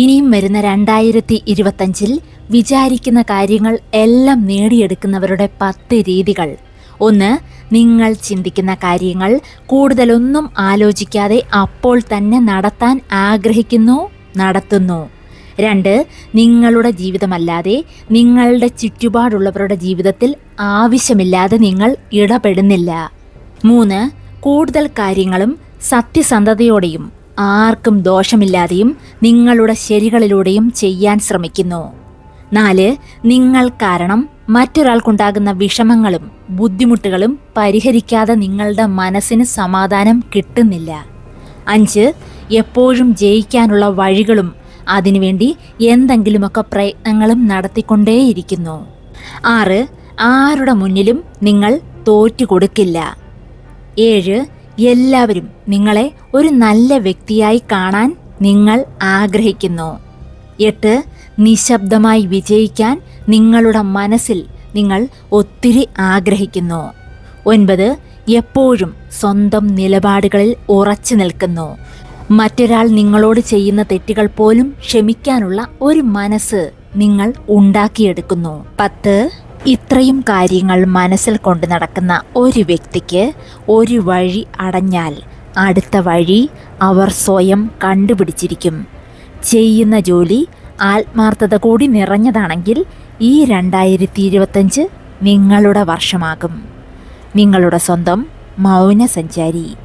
ഇനിയും വരുന്ന രണ്ടായിരത്തി ഇരുപത്തഞ്ചിൽ വിചാരിക്കുന്ന കാര്യങ്ങൾ എല്ലാം നേടിയെടുക്കുന്നവരുടെ പത്ത് രീതികൾ. ഒന്ന് നിങ്ങൾ ചിന്തിക്കുന്ന കാര്യങ്ങൾ കൂടുതലൊന്നും ആലോചിക്കാതെ അപ്പോൾ തന്നെ നടത്താൻ ആഗ്രഹിക്കുന്നു നടത്തുന്നു. രണ്ട് നിങ്ങളുടെ ജീവിതമല്ലാതെ നിങ്ങളുടെ ചുറ്റുപാടുള്ളവരുടെ ജീവിതത്തിൽ ആവശ്യമില്ലാതെ നിങ്ങൾ ഇടപെടുന്നില്ല. മൂന്ന് കൂടുതൽ കാര്യങ്ങളും സത്യസന്ധതയോടെയും ആർക്കും ദോഷമില്ലാതെയും നിങ്ങളുടെ ശരികളിലൂടെയും ചെയ്യാൻ ശ്രമിക്കുന്നു. നാല് നിങ്ങൾ കാരണം മറ്റൊരാൾക്കുണ്ടാകുന്ന വിഷമങ്ങളും ബുദ്ധിമുട്ടുകളും പരിഹരിക്കാതെ നിങ്ങളുടെ മനസ്സിന് സമാധാനം കിട്ടുന്നില്ല. അഞ്ച് എപ്പോഴും ജയിക്കാനുള്ള വഴികളും അതിനുവേണ്ടി എന്തെങ്കിലുമൊക്കെ പ്രയത്നങ്ങളും നടത്തിക്കൊണ്ടേയിരിക്കുന്നു. ആറ് ആരുടെ മുന്നിലും നിങ്ങൾ തോറ്റുകൊടുക്കില്ല. ഏഴ് എല്ലാവരും നിങ്ങളെ ഒരു നല്ല വ്യക്തിയായി കാണാൻ നിങ്ങൾ ആഗ്രഹിക്കുന്നു. എട്ട് നിശബ്ദമായി വിജയിക്കാൻ നിങ്ങളുടെ മനസ്സിൽ നിങ്ങൾ ഒത്തിരി ആഗ്രഹിക്കുന്നു. ഒൻപത് എപ്പോഴും സ്വന്തം നിലപാടുകളിൽ ഉറച്ചു നിൽക്കുന്നു. മറ്റൊരാൾ നിങ്ങളോട് ചെയ്യുന്ന തെറ്റുകൾ പോലും ക്ഷമിക്കാനുള്ള ഒരു മനസ്സ് നിങ്ങൾ ഉണ്ടാക്കിയെടുക്കുന്നു. പത്ത് ഇത്രയും കാര്യങ്ങൾ മനസ്സിൽ കൊണ്ട് നടക്കുന്ന ഒരു വ്യക്തിക്ക് ഒരു വഴി അടഞ്ഞാൽ അടുത്ത വഴി അവർ സ്വയം കണ്ടുപിടിച്ചിരിക്കും. ചെയ്യുന്ന ജോലി ആത്മാർത്ഥത കൂടി നിറഞ്ഞതാണെങ്കിൽ ഈ രണ്ടായിരത്തി ഇരുപത്തഞ്ച് നിങ്ങളുടെ വർഷമാകും. നിങ്ങളുടെ സ്വന്തം മൗന സഞ്ചാരി